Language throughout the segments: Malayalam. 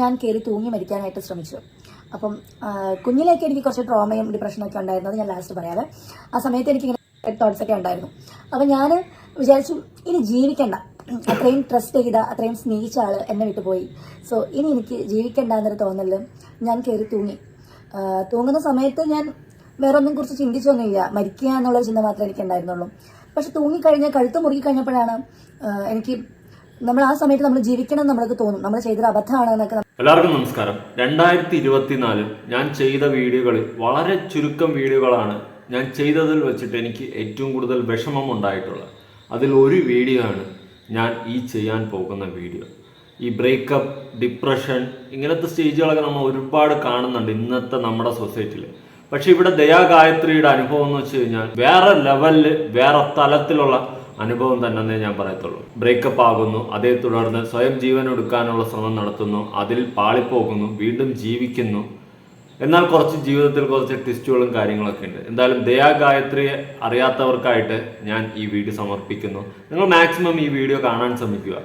ഞാൻ കയറി തൂങ്ങി മരിക്കാനായിട്ട് ശ്രമിച്ചു. അപ്പം കുഞ്ഞിലേക്ക് എനിക്ക് കുറച്ച് ട്രോമയും ഡിപ്രഷനൊക്കെ ഉണ്ടായിരുന്നത് ഞാൻ ലാസ്റ്റ് പറയാതെ ആ സമയത്ത് എനിക്ക് ഇങ്ങനെ തോട്ട്സ് ഒക്കെ ഉണ്ടായിരുന്നു. അപ്പം ഞാൻ വിചാരിച്ചു ഇനി ജീവിക്കണ്ട. അത്രയും ട്രസ്റ്റ് ചെയ്ത അത്രയും സ്നേഹിച്ച ആൾ എന്നെ വിട്ടുപോയി സോ ഇനി എനിക്ക് ജീവിക്കണ്ട എന്നൊരു തോന്നൽ ഞാൻ കയറി തൂങ്ങി. തൂങ്ങുന്ന സമയത്ത് ഞാൻ വേറെ ഒന്നും കുറിച്ച് ചിന്തിച്ചൊന്നുമില്ല. മരിക്കുക എന്നുള്ള ചിന്ത മാത്രമേ എനിക്ക് ഉണ്ടായിരുന്നുള്ളൂ പക്ഷെ തൂങ്ങിക്കഴിഞ്ഞ് കഴുത്ത് മുറുകി കഴിഞ്ഞപ്പോഴാണ് എനിക്ക് നമ്മൾ ആ സമയത്ത് നമ്മൾ ജീവിക്കണം നമ്മൾക്ക് തോന്നും. നമ്മൾ ചെയ്തൊരു അബദ്ധമാണെന്നൊക്കെ എല്ലാവർക്കും നമസ്കാരം. രണ്ടായിരത്തി ഇരുപത്തിനാലിൽ ഞാൻ ചെയ്ത വീഡിയോകളിൽ വളരെ ചുരുക്കം വീഡിയോകളാണ് ഞാൻ ചെയ്തതിൽ വെച്ചിട്ട് എനിക്ക് ഏറ്റവും കൂടുതൽ വിഷമം ഉണ്ടായിട്ടുള്ളത്. അതിൽ ഒരു വീഡിയോ ആണ് ഞാൻ ഈ ചെയ്യാൻ പോകുന്ന വീഡിയോ. ഈ ബ്രേക്കപ്പ് ഡിപ്രഷൻ ഇങ്ങനത്തെ സ്റ്റേജുകളൊക്കെ നമ്മൾ ഒരുപാട് കാണുന്നുണ്ട് ഇന്നത്തെ നമ്മുടെ സൊസൈറ്റിയിൽ. പക്ഷേ ഇവിടെ ദയാ ഗായത്രിയുടെ അനുഭവം എന്ന് വെച്ച് കഴിഞ്ഞാൽ വേറെ ലെവലിൽ വേറെ തലത്തിലുള്ള അനുഭവം തന്നെ ഞാൻ പറയത്തുള്ളൂ. ബ്രേക്കപ്പ് ആകുന്നു അതേ തുടർന്ന് സ്വയം ജീവൻ എടുക്കാനുള്ള ശ്രമം നടത്തുന്നു അതിൽ പാളിപ്പോകുന്നു വീണ്ടും ജീവിക്കുന്നു. എന്നാൽ കുറച്ച് ജീവിതത്തിൽ കുറച്ച് ട്വിസ്റ്റുകളും കാര്യങ്ങളൊക്കെ ഉണ്ട്. എന്തായാലും ദയാ ഗായത്രിയെ അറിയാത്തവർക്കായിട്ട് ഞാൻ ഈ വീഡിയോ സമർപ്പിക്കുന്നു. നിങ്ങൾ മാക്സിമം ഈ വീഡിയോ കാണാൻ ശ്രമിക്കുക.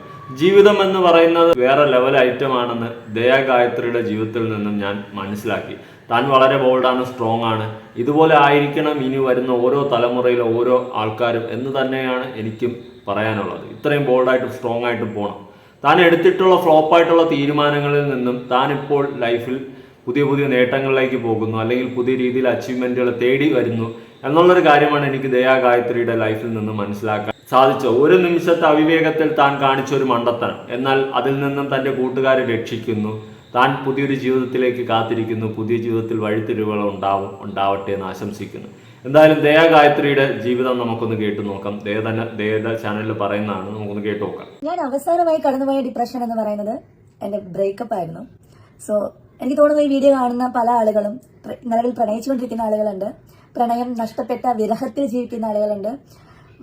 ജീവിതം എന്ന് പറയുന്നത് വേറെ ലെവൽ ഐറ്റം ആണെന്ന് ദയാ ഗായത്രിയുടെ ജീവിതത്തിൽ നിന്നും ഞാൻ മനസ്സിലാക്കി. താൻ വളരെ ബോൾഡാണ് സ്ട്രോങ് ആണ്. ഇതുപോലെ ആയിരിക്കണം ഇനി വരുന്ന ഓരോ തലമുറയിലെ ഓരോ ആൾക്കാരും എന്ന് തന്നെയാണ് എനിക്കും പറയാനുള്ളത്. ഇത്രയും ബോൾഡായിട്ടും സ്ട്രോങ് ആയിട്ടും പോകണം താൻ എടുത്തിട്ടുള്ള ഫ്ലോപ്പായിട്ടുള്ള തീരുമാനങ്ങളിൽ നിന്നും താൻ ഇപ്പോൾ ലൈഫിൽ പുതിയ പുതിയ നേട്ടങ്ങളിലേക്ക് പോകുന്നു അല്ലെങ്കിൽ പുതിയ രീതിയിൽ അച്ചീവ്മെന്റുകൾ തേടി വരുന്നു എന്നുള്ളൊരു കാര്യമാണ് എനിക്ക് ദയാ ഗായത്രിയുടെ ലൈഫിൽ നിന്ന് മനസ്സിലാക്കാൻ സാധിച്ചത്. ഒരു നിമിഷത്തെ അവിവേകത്തിൽ താൻ കാണിച്ച ഒരു മണ്ടത്തരം എന്നാൽ അതിൽ നിന്നും തന്റെ കൂട്ടുകാരെ രക്ഷിക്കുന്നു. താൻ പുതിയൊരു ജീവിതത്തിലേക്ക് കാത്തിരിക്കുന്നു പുതിയ ജീവിതത്തിൽ വഴിത്തിരിവുകൾ ഉണ്ടാവും ഉണ്ടാവട്ടെ എന്ന് ആശംസിക്കുന്നു. എന്തായാലും ദയാ ഗായത്രിയുടെ ജീവിതം നമുക്കൊന്ന് കേട്ടു നോക്കാം. ദയ തന്നെ ദയത ചാനലിൽ പറയുന്നതാണ്. നമുക്കൊന്ന് കേട്ടു നോക്കാം. ഞാൻ അവസാനമായി കടന്നുപോയ ഡിപ്രഷൻ എന്ന് പറയുന്നത് എന്റെ ബ്രേക്കപ്പ് ആയിരുന്നു. സോ എനിക്ക് തോന്നുന്നു ഈ വീഡിയോ കാണുന്ന പല ആളുകളും നിലവിൽ പ്രണയിച്ചുകൊണ്ടിരിക്കുന്ന ആളുകളുണ്ട്. പ്രണയം നഷ്ടപ്പെട്ട വിരഹത്തിൽ ജീവിക്കുന്ന ആളുകളുണ്ട്.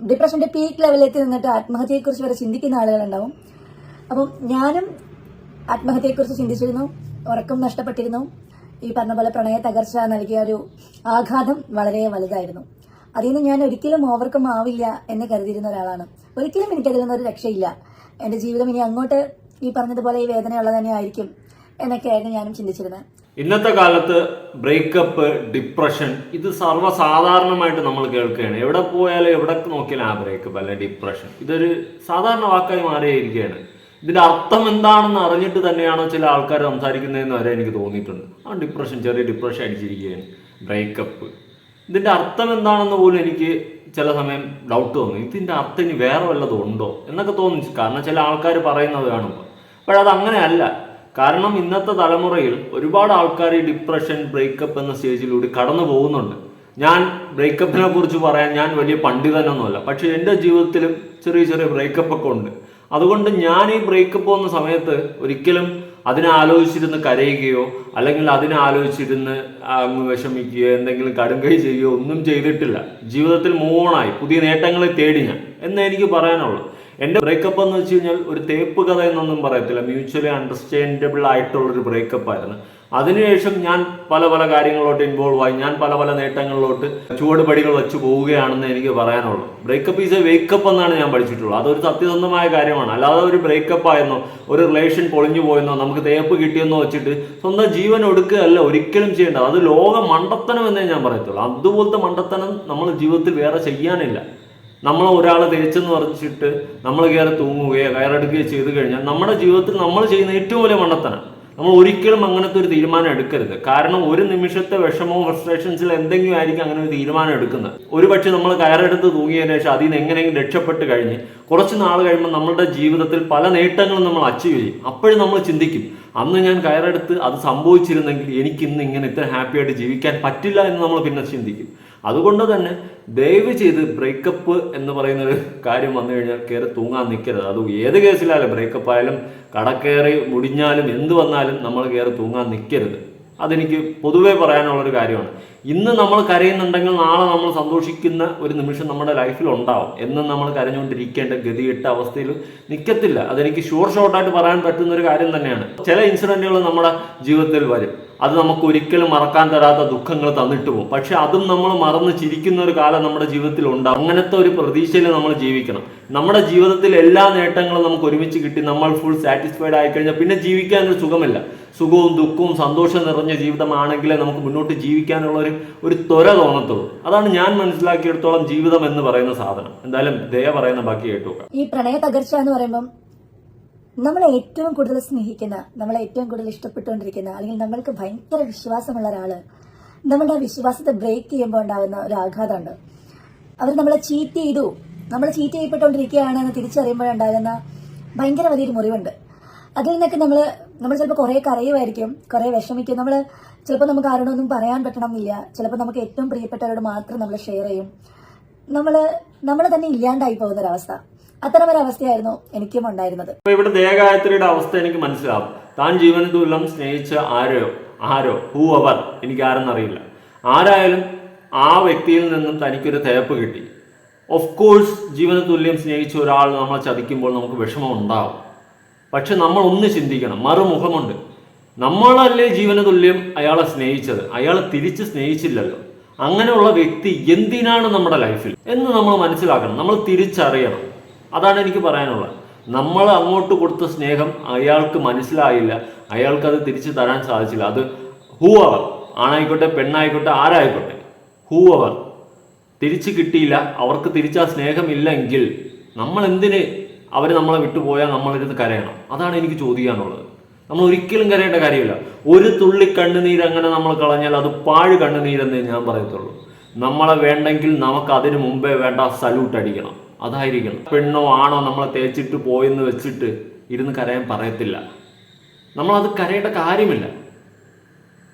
ഡിപ്രഷന്റെ പീക്ക് ലെവലിലേക്ക് നിന്നിട്ട് ആത്മഹത്യയെക്കുറിച്ച് വരെ ചിന്തിക്കുന്ന ആളുകളുണ്ടാവും. അപ്പം ഞാനും ആത്മഹത്യയെക്കുറിച്ച് ചിന്തിച്ചിരുന്നു ഉറക്കം നഷ്ടപ്പെട്ടിരുന്നു. ഈ പറഞ്ഞ പോലെ പ്രണയ തകർച്ച നൽകിയ ഒരു ആഘാതം വളരെ വലുതായിരുന്നു. അതിൽ നിന്ന് ഞാൻ ഒരിക്കലും ഓവർകം ആവില്ല എന്ന് കരുതിയിരുന്ന ഒരാളാണ്. ഒരിക്കലും എനിക്കതിൽ നിന്നൊരു രക്ഷയില്ല. എന്റെ ജീവിതം ഇനി അങ്ങോട്ട് ഈ പറഞ്ഞതുപോലെ ഈ വേദനയുള്ള തന്നെ ആയിരിക്കും എന്നൊക്കെയായിരുന്നു ഞാനും ചിന്തിച്ചിരുന്നത്. ഇന്നത്തെ കാലത്ത് ബ്രേക്കപ്പ് ഡിപ്രഷൻ ഇത് സർവസാധാരണമായിട്ട് നമ്മൾ കേൾക്കുകയാണ്. എവിടെ പോയാലും എവിടെ നോക്കിയാലും ആ ബ്രേക്കപ്പ് അല്ലെ ഡിപ്രഷൻ ഇതൊരു സാധാരണ വാക്കായി മാറിയിരിക്കുകയാണ്. ഇതിന്റെ അർത്ഥം എന്താണെന്ന് അറിഞ്ഞിട്ട് തന്നെയാണോ ചില ആൾക്കാർ സംസാരിക്കുന്നതെന്ന് വരെ എനിക്ക് തോന്നിയിട്ടുണ്ട്. ആ ഡിപ്രഷൻ ചെറിയ ഡിപ്രഷൻ അടിച്ചിരിക്കുകയാണ്. ബ്രേക്കപ്പ് ഇതിന്റെ അർത്ഥം എന്താണെന്ന് പോലും എനിക്ക് ചില സമയം ഡൗട്ട് തോന്നി. ഇതിന്റെ അർത്ഥം ഇനി വേറെ വല്ലതും ഉണ്ടോ എന്നൊക്കെ തോന്നി. കാരണം ചില ആൾക്കാർ പറയുന്നത് കാണുമ്പോൾ പക്ഷത് അങ്ങനെയല്ല. കാരണം ഇന്നത്തെ തലമുറയിൽ ഒരുപാട് ആൾക്കാർ ഈ ഡിപ്രഷൻ ബ്രേക്കപ്പ് എന്ന സ്റ്റേജിലൂടെ കടന്നു പോകുന്നുണ്ട്. ഞാൻ ബ്രേക്കപ്പിനെ കുറിച്ച് പറയാൻ ഞാൻ വലിയ പണ്ഡിതനൊന്നുമല്ല. പക്ഷെ എന്റെ ജീവിതത്തിലും ചെറിയ ചെറിയ ബ്രേക്കപ്പൊക്കെ ഉണ്ട്. അതുകൊണ്ട് ഞാൻ ഈ ബ്രേക്കപ്പ് പോകുന്ന സമയത്ത് ഒരിക്കലും അതിനാലോചിച്ചിരുന്ന് കരയുകയോ അല്ലെങ്കിൽ അതിനാലോചിച്ചിരുന്ന് അങ്ങ് വിഷമിക്കുകയോ എന്തെങ്കിലും കടുങ്കൈ ചെയ്യുകയോ ഒന്നും ചെയ്തിട്ടില്ല. ജീവിതത്തിൽ മൂവണായി പുതിയ നേട്ടങ്ങളെ തേടി ഞാൻ. എന്നേ എനിക്ക് പറയാനുള്ളൂ. എന്റെ ബ്രേക്കപ്പ് എന്ന് വെച്ച് കഴിഞ്ഞാൽ ഒരു തേപ്പ് കഥ എന്നൊന്നും പറയത്തില്ല. മ്യൂച്വലി അണ്ടർസ്റ്റാൻഡബിൾ ആയിട്ടുള്ളൊരു ബ്രേക്കപ്പ് ആയിരുന്നു. അതിനുശേഷം ഞാൻ പല പല കാര്യങ്ങളിലോട്ട് ഇൻവോൾവ് ആയി. ഞാൻ പല പല നേട്ടങ്ങളിലോട്ട് ചുവടുപടികൾ വെച്ച് പോവുകയാണെന്ന് എനിക്ക് പറയാനുള്ളൂ. ബ്രേക്കപ്പ് ഈസ് എ വേക്കപ്പ് എന്നാണ് ഞാൻ പഠിച്ചിട്ടുള്ളത്. അതൊരു സത്യസന്ധമായ കാര്യമാണ്. അല്ലാതെ ഒരു ബ്രേക്കപ്പ് ആയെന്നോ ഒരു റിലേഷൻ പൊളിഞ്ഞു പോയെന്നോ നമുക്ക് തേപ്പ് കിട്ടിയെന്നോ വെച്ചിട്ട് സ്വന്തം ജീവൻ ഒടുക്കുകയല്ല ഒരിക്കലും ചെയ്യേണ്ടത്. അത് ലോക മണ്ടത്തനം എന്നേ ഞാൻ പറയത്തുള്ളൂ. അതുപോലത്തെ മണ്ടത്തനം നമ്മൾ ജീവിതത്തിൽ വേറെ ചെയ്യാനില്ല. നമ്മൾ ഒരാളെ തേച്ചെന്ന് പറഞ്ഞിട്ട് നമ്മൾ കയറി തൂങ്ങുകയോ കയറെടുക്കുകയോ ചെയ്തു കഴിഞ്ഞാൽ നമ്മുടെ ജീവിതത്തിൽ നമ്മൾ ചെയ്യുന്ന ഏറ്റവും വലിയ മണ്ടത്തനം. നമ്മൾ ഒരിക്കലും അങ്ങനത്തെ ഒരു തീരുമാനം എടുക്കരുത്. കാരണം ഒരു നിമിഷത്തെ വിഷമോ ഫ്രസ്ട്രേഷൻസിൽ എന്തെങ്കിലും ആയിരിക്കും അങ്ങനെ ഒരു തീരുമാനം എടുക്കുന്നത്. ഒരു പക്ഷേ നമ്മൾ കയറെടുത്ത് തൂങ്ങിയതിനു ശേഷം അതിൽ നിന്ന് എങ്ങനെയെങ്കിലും രക്ഷപ്പെട്ട് കഴിഞ്ഞ് കുറച്ച് നാൾ കഴിയുമ്പോൾ നമ്മളുടെ ജീവിതത്തിൽ പല നേട്ടങ്ങളും നമ്മൾ അച്ചീവ് ചെയ്യും. അപ്പോഴും നമ്മൾ ചിന്തിക്കും അന്ന് ഞാൻ കയറെടുത്ത് അത് സംഭവിച്ചിരുന്നെങ്കിൽ എനിക്ക് ഇന്ന് ഇങ്ങനെ ഇത്ര ഹാപ്പി ആയിട്ട് ജീവിക്കാൻ പറ്റില്ല എന്ന് നമ്മൾ പിന്നെ ചിന്തിക്കും. അതുകൊണ്ട് തന്നെ ദയവ് ചെയ്ത് ബ്രേക്കപ്പ് എന്ന് പറയുന്ന ഒരു കാര്യം വന്നു കഴിഞ്ഞാൽ കയറി തൂങ്ങാൻ നിൽക്കരുത് അത് ഏത് കേസിലായാലും ബ്രേക്കപ്പ് ആയാലും കടക്കേറി മുടിഞ്ഞാലും എന്ത് വന്നാലും നമ്മൾ കയറി തൂങ്ങാൻ നിൽക്കരുത് അതെനിക്ക് പൊതുവേ പറയാനുള്ളൊരു കാര്യമാണ്. ഇന്ന് നമ്മൾ കരയുന്നുണ്ടെങ്കിൽ നാളെ നമ്മൾ സന്തോഷിക്കുന്ന ഒരു നിമിഷം നമ്മുടെ ലൈഫിൽ ഉണ്ടാവും. എന്നും നമ്മൾ കരഞ്ഞുകൊണ്ടിരിക്കേണ്ട ഗതികെട്ട അവസ്ഥയിൽ നിൽക്കത്തില്ല അതെനിക്ക് ഷുവർ ഷോർട്ടായിട്ട് പറയാൻ പറ്റുന്ന ഒരു കാര്യം തന്നെയാണ്. ചില ഇൻസിഡന്റുകൾ നമ്മുടെ ജീവിതത്തിൽ വരും. അത് നമുക്ക് ഒരിക്കലും മറക്കാൻ തരാത്ത ദുഃഖങ്ങൾ തന്നിട്ട് പോകും. പക്ഷെ അതും നമ്മൾ മറന്ന് ചിരിക്കുന്ന ഒരു കാലം നമ്മുടെ ജീവിതത്തിൽ ഉണ്ടാവും. അങ്ങനത്തെ ഒരു പ്രതീക്ഷയിൽ നമ്മൾ ജീവിക്കണം. നമ്മുടെ ജീവിതത്തിൽ എല്ലാ നേട്ടങ്ങളും നമുക്ക് ഒരുമിച്ച് കിട്ടി നമ്മൾ ഫുൾ സാറ്റിസ്ഫൈഡ് ആയി കഴിഞ്ഞാൽ പിന്നെ ജീവിക്കാൻ ഒരു സുഖമില്ല. സുഖവും ദുഃഖവും സന്തോഷം നിറഞ്ഞ ജീവിതമാണെങ്കിലേ നമുക്ക് മുന്നോട്ട് ജീവിക്കാനുള്ള ഒരു ഒരു ത്വര തോന്നത്തുള്ളൂ. അതാണ് ഞാൻ മനസ്സിലാക്കിയെടുത്തോളം ജീവിതം എന്ന് പറയുന്ന സാധനം. എന്തായാലും ദയ പറയുന്ന ബാക്കി കേട്ടു ഈ പ്രണയ തകർച്ച എന്ന് പറയുമ്പം നമ്മളെ ഏറ്റവും കൂടുതൽ സ്നേഹിക്കുന്ന നമ്മളെ ഏറ്റവും കൂടുതൽ ഇഷ്ടപ്പെട്ടുകൊണ്ടിരിക്കുന്ന അല്ലെങ്കിൽ നമ്മൾക്ക് ഭയങ്കര വിശ്വാസമുള്ള ഒരാൾ നമ്മളുടെ വിശ്വാസത്തെ ബ്രേക്ക് ചെയ്യുമ്പോൾ ഉണ്ടാകുന്ന ഒരു ആഘാതമുണ്ട്. അവർ നമ്മളെ ചീറ്റ് ചെയ്തു. നമ്മൾ ചീറ്റ് ചെയ്യപ്പെട്ടുകൊണ്ടിരിക്കുകയാണ് എന്ന് തിരിച്ചറിയുമ്പോഴുണ്ടാകുന്ന ഭയങ്കര വലിയൊരു മുറിവുണ്ട്. അതിൽ നിന്നൊക്കെ നമ്മൾ നമ്മൾ ചിലപ്പോൾ കുറേ കരയുമായിരിക്കും കുറേ വിഷമിക്കും. നമ്മൾ ചിലപ്പോൾ നമുക്ക് ആരോടൊന്നും പറയാൻ പറ്റണമെന്നില്ല. ചിലപ്പോൾ നമുക്ക് ഏറ്റവും പ്രിയപ്പെട്ടവരോട് മാത്രം നമ്മൾ ഷെയർ ചെയ്യും. നമ്മൾ നമ്മൾ തന്നെ ഇല്ലാണ്ടായി പോകുന്ന ഒരവസ്ഥ അത്തരം ഒരു അവസ്ഥയായിരുന്നു എനിക്കും ഉണ്ടായിരുന്നത്. ഇവിടെ ദേഹഗായത്രിയുടെ അവസ്ഥ എനിക്ക് മനസ്സിലാവും. താൻ ജീവന തുല്യം സ്നേഹിച്ച ആരോ ആരോ ഹൂ അവർ എനിക്ക് ആരെന്നറിയില്ല ആരായാലും ആ വ്യക്തിയിൽ നിന്നും തനിക്കൊരു തേപ്പ് കിട്ടി. ഓഫ് കോഴ്സ് ജീവന തുല്യം സ്നേഹിച്ച ഒരാൾ നമ്മളെ ചതിക്കുമ്പോൾ നമുക്ക് വിഷമം ഉണ്ടാവും. പക്ഷെ നമ്മൾ ഒന്ന് ചിന്തിക്കണം. മറുമുഖമുണ്ട്. നമ്മളല്ലേ ജീവന തുല്യം അയാളെ സ്നേഹിച്ചത്? അയാളെ തിരിച്ച് സ്നേഹിച്ചില്ലല്ലോ. അങ്ങനെയുള്ള വ്യക്തി എന്തിനാണ് നമ്മുടെ ലൈഫിൽ എന്ന് നമ്മൾ മനസ്സിലാക്കണം. നമ്മൾ തിരിച്ചറിയണം. അതാണ് എനിക്ക് പറയാനുള്ളത്. നമ്മൾ അങ്ങോട്ട് കൊടുത്ത സ്നേഹം അയാൾക്ക് മനസ്സിലായില്ല. അയാൾക്കത് തിരിച്ചു തരാൻ സാധിച്ചില്ല. അത് ഹൂ അവർ ആണായിക്കോട്ടെ പെണ്ണായിക്കോട്ടെ ആരായിക്കോട്ടെ ഹൂ അവർ തിരിച്ചു കിട്ടിയില്ല. അവർക്ക് തിരിച്ച് സ്നേഹമില്ലെങ്കിൽ നമ്മൾ എന്തിന് അവർ നമ്മളെ വിട്ടുപോയാൽ നമ്മളിരുന്ന് കരയണം? അതാണ് എനിക്ക് ചോദിക്കാനുള്ളത്. നമ്മൾ ഒരിക്കലും കരയേണ്ട കാര്യമില്ല. ഒരു തുള്ളി കണ്ണുനീര് അങ്ങനെ നമ്മൾ കളഞ്ഞാൽ അത് പാഴ് കണ്ണുനീരെന്നേ ഞാൻ പറയത്തുള്ളൂ. നമ്മളെ വേണ്ടെങ്കിൽ നമുക്ക് അതിനു മുമ്പേ വേണ്ട സല്യൂട്ട് അടിക്കണം. അതായിരിക്കണം. പെണ്ണോ ആണോ നമ്മളെ തേച്ചിട്ട് പോയെന്ന് വെച്ചിട്ട് ഇരുന്ന് കരയാൻ പറയത്തില്ല. നമ്മളത് കരയേണ്ട കാര്യമില്ല.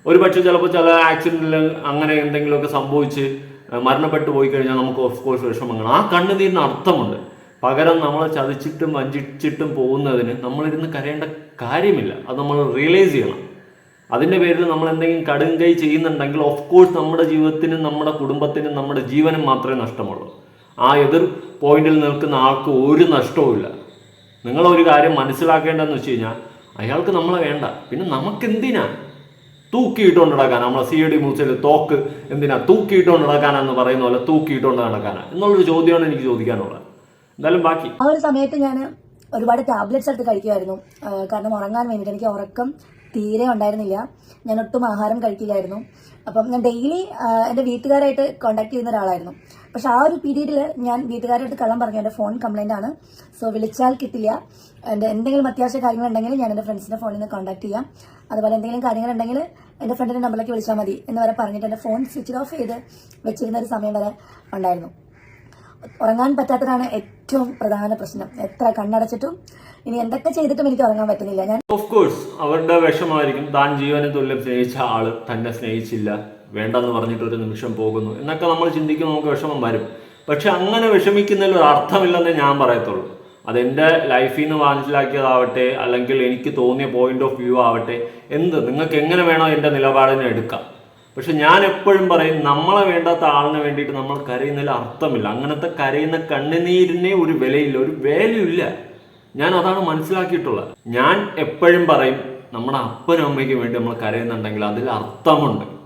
ഒരു പക്ഷേ ചിലപ്പോൾ ചില ആക്സിഡന്റിൽ അങ്ങനെ എന്തെങ്കിലുമൊക്കെ സംഭവിച്ച് മരണപ്പെട്ടു പോയി കഴിഞ്ഞാൽ നമുക്ക് ഓഫ് കോഴ്സ് വിഷമങ്ങൾ ആ കണ്ണുനീരിന് അർത്ഥമുണ്ട്. പകരം നമ്മളെ ചതിച്ചിട്ടും വഞ്ചിച്ചിട്ടും പോകുന്നതിന് നമ്മളിരുന്ന് കരയേണ്ട കാര്യമില്ല. അത് നമ്മൾ റിയലൈസ് ചെയ്യണം. അതിന്റെ പേരിൽ നമ്മൾ എന്തെങ്കിലും കടും കൈ ചെയ്യുന്നുണ്ടെങ്കിൽ ഓഫ് കോഴ്സ് നമ്മുടെ ജീവിതത്തിനും നമ്മുടെ കുടുംബത്തിനും നമ്മുടെ ജീവനും മാത്രമേ നഷ്ടമുള്ളൂ. ആ എതിർ പോയിന്റിൽ നിൽക്കുന്ന ആൾക്ക് ഒരു നഷ്ടവുമില്ല നിങ്ങൾ ഒരു കാര്യം മനസ്സിലാക്കേണ്ടതെന്ന് വെച്ച് കഴിഞ്ഞാൽ അയാൾക്ക് നമ്മളെ വേണ്ട. പിന്നെ നമുക്കെന്തിനാ തൂക്കിയിട്ടുകൊണ്ട് നടക്കാൻ നമ്മളെ സി ഡി മൂച്ചയിൽ തോക്ക് എന്തിനാ? തൂക്കിയിട്ടുകൊണ്ട് നടക്കാനെന്ന് പറയുന്ന പോലെ തൂക്കിയിട്ടുകൊണ്ട് നടക്കാനാ. എന്നുള്ളൊരു ചോദ്യമാണ് എനിക്ക് ചോദിക്കാനുള്ളത്. എന്തായാലും ബാക്കി. ആ ഒരു സമയത്ത് ഞാൻ ഒരുപാട് ടാബ്ലറ്റ്സ് എടുത്ത് കഴിക്കുമായിരുന്നു കാരണം ഉറങ്ങാൻ വേണ്ടിയിട്ട് എനിക്ക് ഉറക്കം തീരെ ഉണ്ടായിരുന്നില്ല. ഞാൻ ഒട്ടും ആഹാരം കഴിക്കില്ലായിരുന്നു. അപ്പം ഞാൻ ഡെയിലി എന്റെ വീട്ടുകാരായിട്ട് കോണ്ടാക്ട് ചെയ്യുന്ന ഒരാളായിരുന്നു. പക്ഷെ ആ ഒരു പീരീഡിൽ ഞാൻ വീട്ടുകാരായിട്ട് കള്ളം പറഞ്ഞു. എന്റെ ഫോൺ കംപ്ലൈന്റ് ആണ്. സോ വിളിച്ചാൽ കിട്ടില്ല. എന്റെ എന്തെങ്കിലും അത്യാവശ്യ കാര്യങ്ങളുണ്ടെങ്കിൽ ഞാൻ എന്റെ ഫ്രണ്ട്സിന്റെ ഫോണിൽ നിന്ന് കോൺടാക്ട് ചെയ്യാം. അതുപോലെ എന്തെങ്കിലും കാര്യങ്ങളുണ്ടെങ്കിൽ എന്റെ ഫ്രണ്ടിന്റെ നമ്പറിലേക്ക് വിളിച്ചാൽ മതി എന്ന് വരെ പറഞ്ഞിട്ട് എന്റെ ഫോൺ സ്വിച്ച് ഓഫ് ചെയ്ത് വെച്ചിരുന്ന ഒരു സമയം വരെ ഉണ്ടായിരുന്നു. ഉറങ്ങാൻ പറ്റാത്തതാണ് ഏറ്റവും പ്രധാന പ്രശ്നം. എത്ര കണ്ണടച്ചിട്ടും ഇനി എന്തൊക്കെ ചെയ്തിട്ടും എനിക്ക് ഉറങ്ങാൻ പറ്റുന്നില്ല. ഞാൻ ഓഫ് കോഴ്സ് അവരുടെ വിഷമമായിരിക്കും. താൻ ജീവനെ തുല്യം സ്നേഹിച്ച ആൾ തന്നെ സ്നേഹിച്ചില്ല. വേണ്ടെന്ന് പറഞ്ഞിട്ട് ഒരു നിമിഷം പോകുന്നു. എന്നൊക്കെ നമ്മൾ ചിന്തിക്കുമ്പോൾ നമുക്ക് വിഷമം വരും. പക്ഷെ അങ്ങനെ വിഷമിക്കുന്നതിൽ ഒരു അർത്ഥമില്ലെന്നേ ഞാൻ പറയത്തുള്ളൂ. അതെന്റെ ലൈഫിൽ നിന്ന് മനസ്സിലാക്കിയതാവട്ടെ അല്ലെങ്കിൽ എനിക്ക് തോന്നിയ പോയിന്റ് ഓഫ് വ്യൂ ആവട്ടെ എന്ത് നിങ്ങൾക്ക് എങ്ങനെ വേണോ എന്റെ നിലപാടിനെ എടുക്കാം. പക്ഷെ ഞാൻ എപ്പോഴും പറയും നമ്മളെ വേണ്ടാത്ത ആളിന് വേണ്ടിയിട്ട് നമ്മൾ കരയുന്നതിൽ അർത്ഥമില്ല. അങ്ങനത്തെ കരയുന്ന കണ്ണുനീരിനെ ഒരു വിലയില്ല ഒരു വാല്യൂ ഇല്ല. ഞാൻ അതാണ് മനസ്സിലാക്കിയിട്ടുള്ളത്. ഞാൻ എപ്പോഴും പറയും നമ്മുടെ അപ്പനും അമ്മയ്ക്കും വേണ്ടി നമ്മൾ കരയുന്നുണ്ടെങ്കിൽ അതിൽ അർത്ഥമുണ്ട്.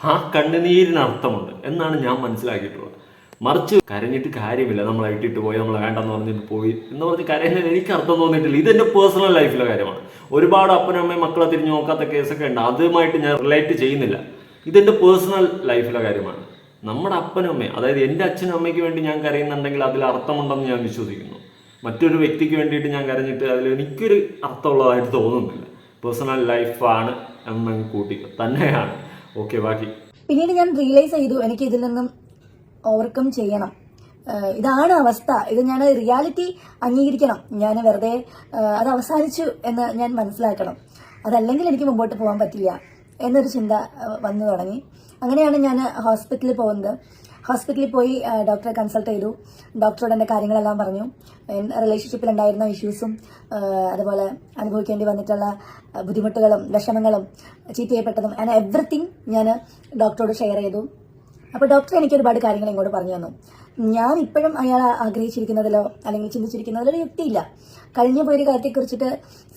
ആ കണ്ണുനീരിന് അർത്ഥമുണ്ട് എന്നാണ് ഞാൻ മനസ്സിലാക്കിയിട്ടുള്ളത്. മറിച്ച് കരഞ്ഞിട്ട് കാര്യമില്ല. നമ്മളെ ഇട്ടിട്ട് പോയി നമ്മളെ വേണ്ടെന്ന് പറഞ്ഞിട്ട് പോയി എന്ന് പറഞ്ഞ് കരയുന്നതിന് എനിക്ക് അർത്ഥം തോന്നിയിട്ടില്ല. ഇതെന്റെ പേഴ്സണൽ ലൈഫിലെ കാര്യമാണ്. ഒരുപാട് അപ്പനും അമ്മയും മക്കളെ തിരിഞ്ഞു നോക്കാത്ത കേസൊക്കെ ഉണ്ട്. അതുമായിട്ട് ഞാൻ റിലേറ്റ് ചെയ്യുന്നില്ല. ഇതെന്റെ പേഴ്സണൽ ലൈഫിലെ കാര്യമാണ്. നമ്മുടെ അപ്പനും അമ്മയും അതായത് എന്റെ അച്ഛനും അമ്മയ്ക്ക് വേണ്ടി ഞാൻ കരയുന്നുണ്ടെങ്കിൽ അതിൽ അർത്ഥമുണ്ടെന്ന് ഞാൻ വിശ്വസിക്കുന്നു. മറ്റൊരു വ്യക്തിക്ക് വേണ്ടിയിട്ട് ഞാൻ കരഞ്ഞിട്ട് അതിൽ എനിക്കൊരു അർത്ഥമുള്ളതായിട്ട് തോന്നുന്നില്ല. പേഴ്സണൽ ലൈഫാണ് എന്ന് കൂട്ടിക്കോ തന്നെയാണ്. ഓക്കെ ബാക്കി. പിന്നീട് ഞാൻ റിയലൈസ് ചെയ്തു എനിക്ക് ഇതിൽ നിന്നും ഓവർകം ചെയ്യണം. ഇതാണ് അവസ്ഥ. ഇത് ഞാൻ റിയാലിറ്റി അംഗീകരിക്കണം. ഞാൻ വെറുതെ അത് അവസാനിച്ചു എന്ന് ഞാൻ മനസ്സിലാക്കണം. അതല്ലെങ്കിൽ എനിക്ക് മുമ്പോട്ട് പോകാൻ പറ്റില്ല എന്നൊരു ചിന്ത വന്നു തുടങ്ങി. അങ്ങനെയാണ് ഞാൻ ഹോസ്പിറ്റലിൽ പോകുന്നത്. ഹോസ്പിറ്റലിൽ പോയി ഡോക്ടറെ കൺസൾട്ട് ചെയ്തു. ഡോക്ടറോട് എന്റെ കാര്യങ്ങളെല്ലാം പറഞ്ഞു. റിലേഷൻഷിപ്പിൽ ഉണ്ടായിരുന്ന ഇഷ്യൂസും അതുപോലെ അനുഭവിക്കേണ്ടി വന്നിട്ടുള്ള ബുദ്ധിമുട്ടുകളും വിഷമങ്ങളും ചീറ്റ് ചെയ്യപ്പെട്ടതും ആൻഡ് എവറിത്തിങ് ഞാൻ ഡോക്ടറോട് ഷെയർ ചെയ്തു. അപ്പോൾ ഡോക്ടർ എനിക്ക് ഒരുപാട് കാര്യങ്ങൾ ഇങ്ങോട്ട് പറഞ്ഞു തന്നു. ഞാൻ ഇപ്പോഴും അയാൾ ആഗ്രഹിച്ചിരിക്കുന്നതിലോ അല്ലെങ്കിൽ ചിന്തിച്ചിരിക്കുന്നതിലോ ഒരു വ്യക്തിയില്ല കഴിഞ്ഞു പോയൊരു കാര്യത്തെക്കുറിച്ചിട്ട്